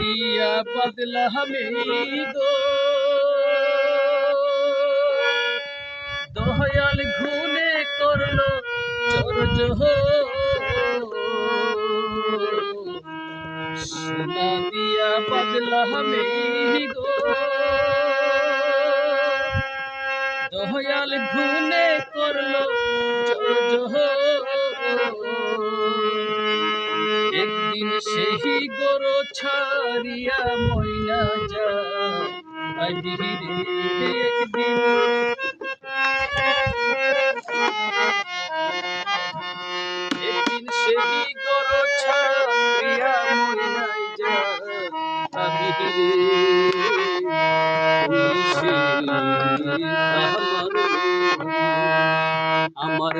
দিয়া বদলা আমি দয়াল ঘুনে করল চোর জহ সোনা দিয়া বদলা আমি দয়াল ঘুনে একদিন সেই গরো ছাড়িয়া ময়না আইবিরে একদিন। আমার